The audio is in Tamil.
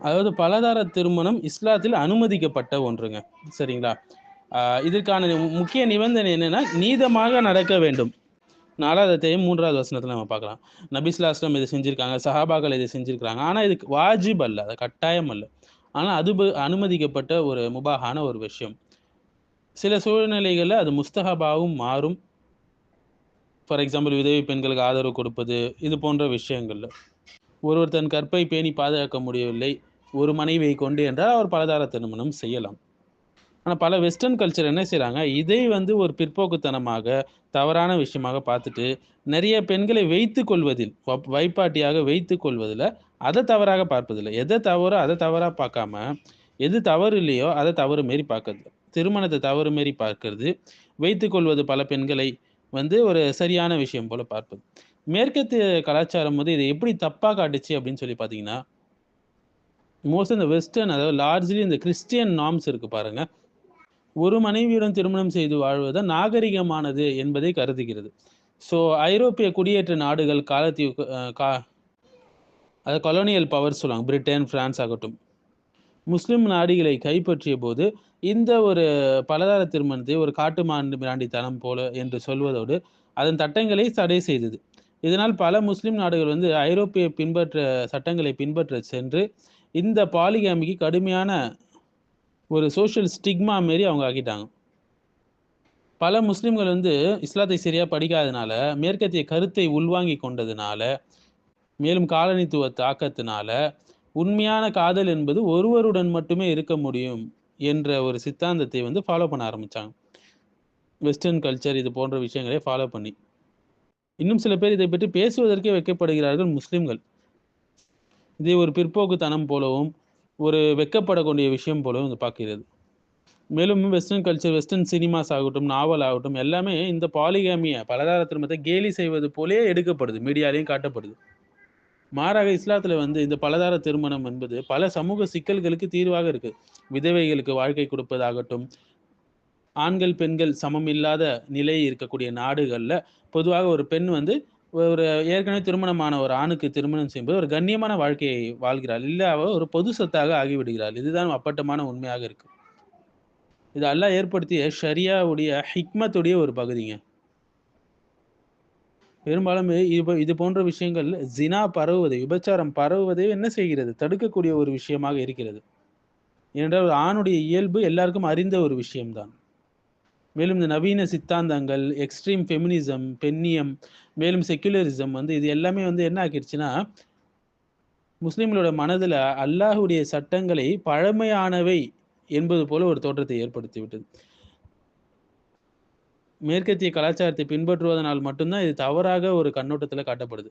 அதாவது பலதார திருமணம் இஸ்லாத்தில் அனுமதிக்கப்பட்ட ஒன்றுங்க. சரிங்களா? இதற்கான முக்கிய நிபந்தனை என்னன்னா நீதமாக நடக்க வேண்டும். நாலாவது அத்தியாயம் மூன்றாவது வசனத்தில் நம்ம பார்க்கலாம். நபிஸ்லா அஸ்லம் இதை செஞ்சிருக்காங்க சஹாபாக்கள் இதை செஞ்சுருக்காங்க ஆனால் இதுக்கு வாஜிப் அல்ல அது கட்டாயம் அல்ல. ஆனால் அது அனுமதிக்கப்பட்ட ஒரு முபாகான ஒரு விஷயம். சில சூழ்நிலைகளில் அது முஸ்தஹபாவும் மாறும். ஃபார் எக்ஸாம்பிள் உதவி பெண்களுக்கு ஆதரவு கொடுப்பது இது போன்ற விஷயங்கள்ல. ஒருவர் தன் கற்பை பேணி பாதுகாக்க முடியவில்லை. ஒரு மனைவியை கொண்டு என்றால் அவர் பலதார திருமணம் செய்யலாம். ஆனால் பல வெஸ்டர்ன் கல்ச்சர் என்ன செய்கிறாங்க இதை வந்து ஒரு பிற்போக்குத்தனமாக தவறான விஷயமாக பார்த்துட்டு நிறைய பெண்களை வைத்து கொள்வதில் வப்- வைப்பாட்டியாக வைத்து கொள்வதில் அதை தவறாக பார்ப்பதில்லை. எதை தவறோ அதை தவறாக பார்க்காம எது தவறு இல்லையோ அதை தவறு மாரி பார்க்கறது. திருமணத்தை தவறு மாரி பார்க்கறது. வைத்து கொள்வது பல பெண்களை வந்து ஒரு சரியான விஷயம் போல பார்ப்பது. மேற்கத்திய கலாச்சாரம் வந்து இதை எப்படி தப்பாக காட்டுச்சு அப்படின்னு சொல்லி பார்த்தீங்கன்னா மோஸ்ட் இந்த வெஸ்டர்ன் அதாவது லார்ஜ்லி இந்த கிறிஸ்டியன் நாம்ஸ் இருக்கு பாருங்க. ஒரு மனைவியுடன் திருமணம் செய்து வாழ்வது நாகரிகமானது என்பதை கருதுகிறது. ஸோ ஐரோப்பிய குடியேற்ற நாடுகள் காலத்தீவு கா அதாவது கொலோனியல் பவர் சொல்லுவாங்க. பிரிட்டன் பிரான்ஸ் ஆகட்டும். முஸ்லிம் நாடுகளை கைப்பற்றிய போது இந்த ஒரு பலதார திருமணத்தை ஒரு காட்டு மாண்டு மிராண்டித்தனம் போல என்று சொல்வதோடு அதன் சட்டங்களை தடை செய்தது. இதனால் பல முஸ்லிம் நாடுகள் வந்து ஐரோப்பிய பின்பற்ற சட்டங்களை பின்பற்ற சென்று இந்த பாலிகாமிக்கு கடுமையான ஒரு சோஷியல் ஸ்டிக்மா மாரி அவங்க ஆக்கிட்டாங்க. பல முஸ்லிம்கள் வந்து இஸ்லாத்தை சரியாக படிக்காதனால மேற்கத்திய கருத்தை உள்வாங்கி கொண்டதுனால மேலும் காலனித்துவ தாக்கத்தினால உண்மையான காதல் என்பது ஒருவருடன் மட்டுமே இருக்க முடியும் என்ற ஒரு சித்தாந்தத்தை வந்து ஃபாலோ பண்ண ஆரம்பிச்சாங்க. வெஸ்டர்ன் கல்ச்சர் இது போன்ற விஷயங்களை ஃபாலோ பண்ணி. இன்னும் சில பேர் இதை பற்றி பேசுவதற்கே வைக்கப்படுகிறார்கள் முஸ்லிம்கள். இதை ஒரு பிற்போக்குத்தனம் போலவும் ஒரு வெக்கப்படக்கூடிய விஷயம் போலவும் இது பார்க்கிறது. மேலும் வெஸ்டர்ன் கல்ச்சர் வெஸ்டர்ன் சினிமாஸ் ஆகட்டும் நாவல் ஆகட்டும் எல்லாமே இந்த பாலிகாமிய பலதார திருமத்தை கேலி செய்வது போலே எடுக்கப்படுது மீடியாலையும் காட்டப்படுது. மாறாக இஸ்லாத்துல வந்து இந்த பலதார திருமணம் என்பது பல சமூக சிக்கல்களுக்கு தீர்வாக இருக்கு. விதவைகளுக்கு வாழ்க்கை கொடுப்பதாகட்டும் ஆண்கள் பெண்கள் சமம் இல்லாத நிலை இருக்கக்கூடிய நாடுகள்ல பொதுவாக ஒரு பெண் வந்து ஒரு ஏற்கனவே திருமணமான ஒரு ஆணுக்கு திருமணம் செய்யும்போது ஒரு கண்ணியமான வாழ்க்கையை வாழ்கிறாள். இல்ல அவ ஒரு பொது சொத்தாக ஆகிவிடுகிறாள். இதுதான் அப்பட்டமான உண்மையாக இருக்கு. இது அல்லாஹ் ஏற்படுத்திய ஷரியாவுடைய ஹிக்மத்துடைய ஒரு பகுதிங்க. பெரும்பாலும் இது இது போன்ற விஷயங்கள் ஜினா பரவுவது விபச்சாரம் பரவுவதை என்ன செய்கிறது? தடுக்கக்கூடிய ஒரு விஷயமாக இருக்கிறது. ஏனென்றால் ஒரு ஆணுடைய இயல்பு எல்லாருக்கும் அறிந்த ஒரு விஷயம்தான். மேலும் இந்த நவீன சித்தாந்தங்கள் எக்ஸ்ட்ரீம் ஃபெமினிசம் பெண்ணியம் மேலும் செக்குலரிசம் வந்து இது எல்லாமே வந்து என்ன ஆக்கிடுச்சுன்னா முஸ்லிம்களோட மனதுல அல்லாஹுடைய சட்டங்களை பழமையானவை என்பது போல ஒரு தோற்றத்தை ஏற்படுத்தி விட்டது. மேற்கத்திய கலாச்சாரத்தை பின்பற்றுவதனால் மட்டும்தான் இது தவறாக ஒரு கண்ணோட்டத்துல காட்டப்படுது.